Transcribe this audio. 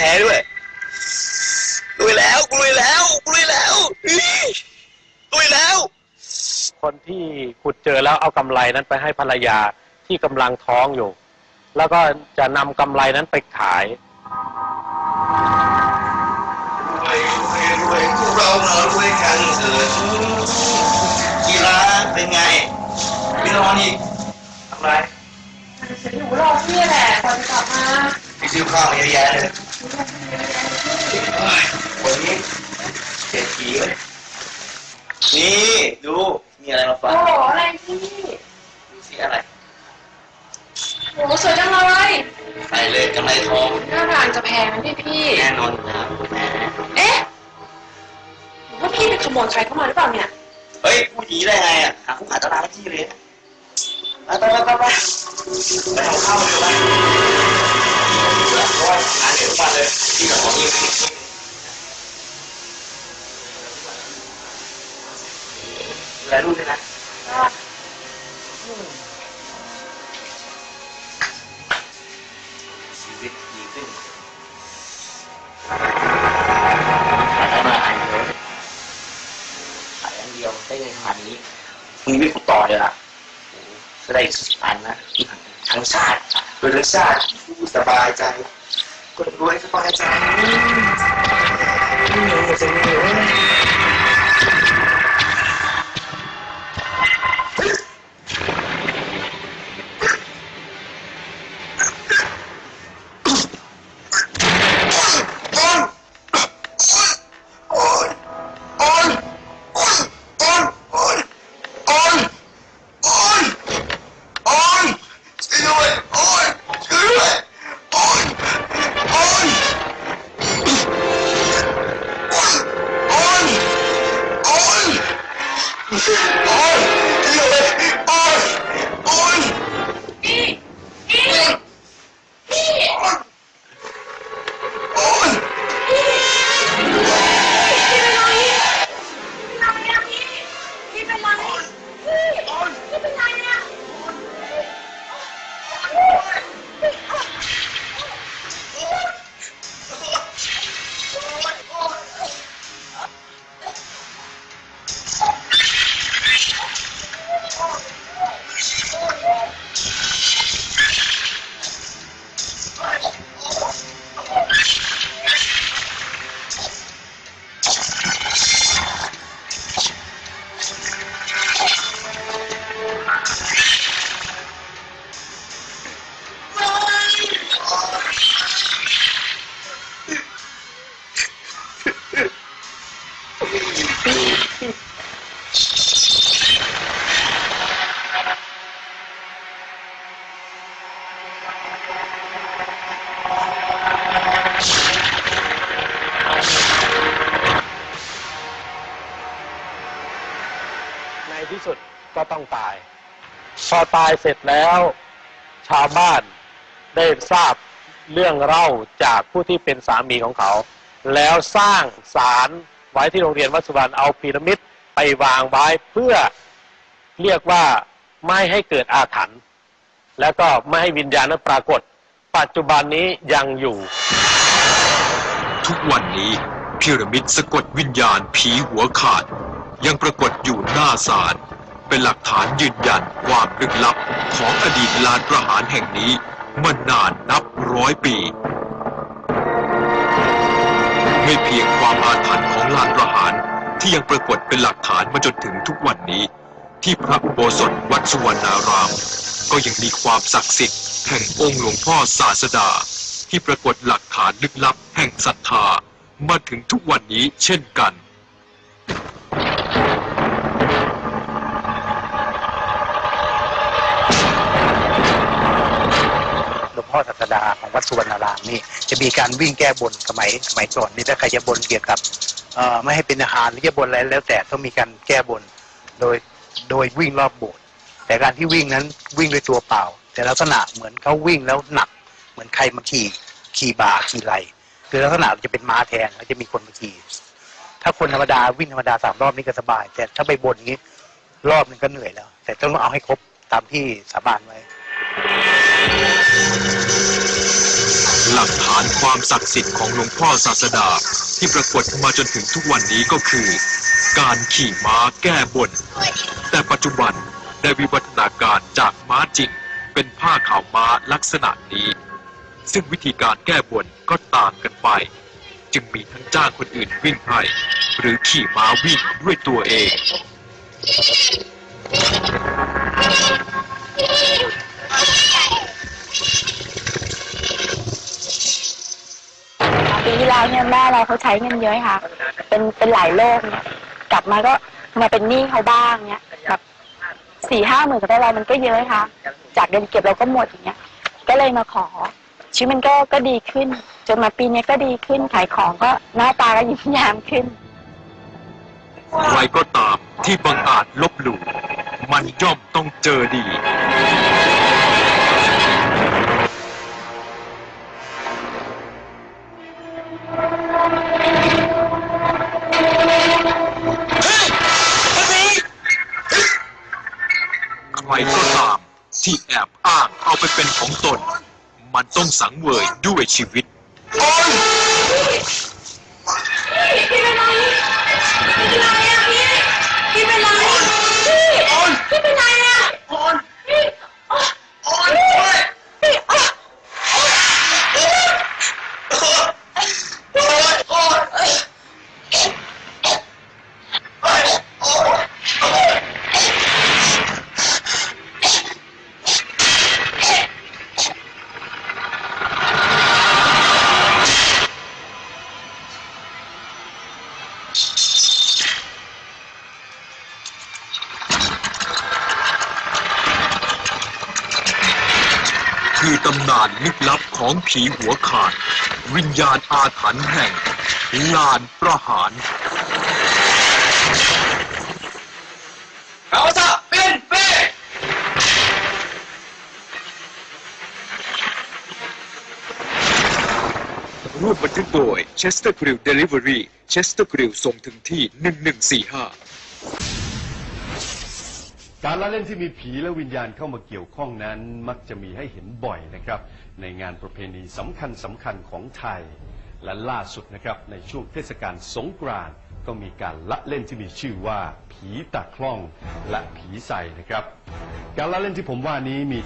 พ้ด้วยลุยแล้วลุยแล้วลุยแล้วอื้อลุยแล้ว คนที่ขุดเจอแล้วเอากำไรนั้นไปให้ภรรยาที่กำลังท้องอยู่ แล้วก็จะนำกำไรนั้นไปขายรวยรวยรวยพวกเราเนอะรวยกันเถิดกีฬาเป็นไงไม่นอนอีกทำไรฉันหนูรอพี่แหละกว่าจะกลับมาไปซื้อข้าวมาเยอะแยะเลยเฮ้ย วันนี้เศรษฐีเลยนี่ดู มีอะไรมาฝากโอ้โหอะไรพี่ดูสิอะไรโอ้โหสวยจังเลยใส่เลยกำไรทองหน้าทางจะแพงนะพี่พี่แน่นอนอยู่แล้วแหมเอ๊ะหรือว่าพี่ไปขโมยใครเข้ามาหรือเปล่าเนี่ย เฮ้ยพูดอย่างนี้ได้ไงอะหาผู้ขายตลาดที่เลยไปไปไปไปไปไปทำข้าวเลยไป ที่แบบของนี้แลรุ่นเลยนะชีวิตดีขึ้นขายได้มาอันเดียวขายอันเดียวได้เงินขนาดนี้มึงไม่กูต่อเลยอะโอ้โหจะได้อีกสิบพันนะทั้งชาติโดยทั้งชาติสบายใจ Quando vai para a minha, minha. ก็ต้องตาย พอตายเสร็จแล้ว ชาวบ้านได้ทราบเรื่องเล่าจากผู้ที่เป็นสามีของเขา แล้วสร้างศาลไว้ที่โรงเรียนวัดสุวรรณเอาพีระมิดไปวางไว้เพื่อเรียกว่าไม่ให้เกิดอาถรรพ์แล้วก็ไม่ให้วิญญาณนั้นปรากฏ ปัจจุบันนี้ยังอยู่ ทุกวันนี้พีระมิดสะกดวิญญาณผีหัวขาด ยังปรากฏอยู่หน้าศาล เป็นหลักฐานยืนยันความลึกลับของอดีตลานประหารแห่งนี้มานานนับร้อยปี ไม่เพียงความอาถรรพ์ของลานประหารที่ยังปรากฏเป็นหลักฐานมาจนถึงทุกวันนี้ ที่พระอุโบสถวัดสุวรรณาราม ก็ยังมีความศักดิ์สิทธิ์แห่งองค์หลวงพ่อศาสดา ที่ปรากฏหลักฐานลึกลับแห่งศรัทธามาถึงทุกวันนี้เช่นกัน พ่อศาสดาของวัดสุวรรณารามนี่จะมีการวิ่งแก้บนสมัยสมัยก่อนนี่ถ้าใครจะบนเกี่ยวกับเอ่อไม่ให้เป็นอาหารหรือจะบนอะไรแล้วแต่ต้องมีการแก้บนโดยโดยวิ่งรอบโบสถ์แต่การที่วิ่งนั้นวิ่งด้วยตัวเปล่า แต่ลักษณะเหมือนเขาวิ่งแล้วหนัก เหมือนใครมาขี่ขี่บ่าขี่ไหลคือลักษณะจะเป็นม้าแทนแล้วจะมีคนมาขี่ถ้าคนธรรมดาวิ่งธรรมดาสามรอบนี่ก็สบาย แต่ถ้าไปบนอย่างนี้รอบหนึงก็เหนื่อยแล้ว แต่ต้องเอาให้ครบตามที่สาบานไว้านความศักดิ์สิทธิ์ของหลวงพ่อศาสดา ที่ปรากฏมาจนถึงทุกวันนี้ก็คือ การขี่ม้าแก้บน แต่ปัจจุบันได้วิวัฒนาการจากม้าจริง เป็นผ้าขาวม้าลักษณะนี้ ซึ่งวิธีการแก้บนก็ต่างกันไป จึงมีทั้งจ้างคนอื่นวิ่งให้หรือขี่ม้าวิ่งด้วยตัวเอง แล้วเนี่ยแม่เราเขาใช้เงินเยอะค่ะ เป็นเป็นหลายโลกเนี่ยกลับมาก็มาเป็นหนี้เขาบ้างเนี่ยแบบสี่ห้าหมื่นสำหรับเรามันก็เยอะค่ะ จากเงินเก็บเราก็หมดอย่างเงี้ย ก็เลยมาขอชีวิตมันก็ก็ดีขึ้น จนมาปีเนี้ยก็ดีขึ้นขายของก็หน้าตาก็ยิ้มย้มขึ้น ใครก็ตามที่บังอาจลบหลู่มันย่อมต้องเจอดี ไปเป็นของตน มันต้องสังเวยด้วยชีวิต คือตำนานลึกลับของผีหัวขาด วิญญาณอาถรรพ์แห่ง ลานประหาร เราจะเป็นเป้ร่วมบันทึกโดย Chester Grill Delivery Chester Grill ส่งถึงที่ 1145 การละเล่นที่มีผีและวิญญาณเข้ามาเกี่ยวข้องนั้นมักจะมีให้เห็นบ่อยนะครับ ในงานประเพณีสำคัญสำคัญของไทย และล่าสุดนะครับในช่วงเทศกาลสงกรานต์ก็มีการละเล่นที่มีชื่อว่า ผีตะคล่องและผีใส่นะครับ การละเล่นที่ผมว่านี้มี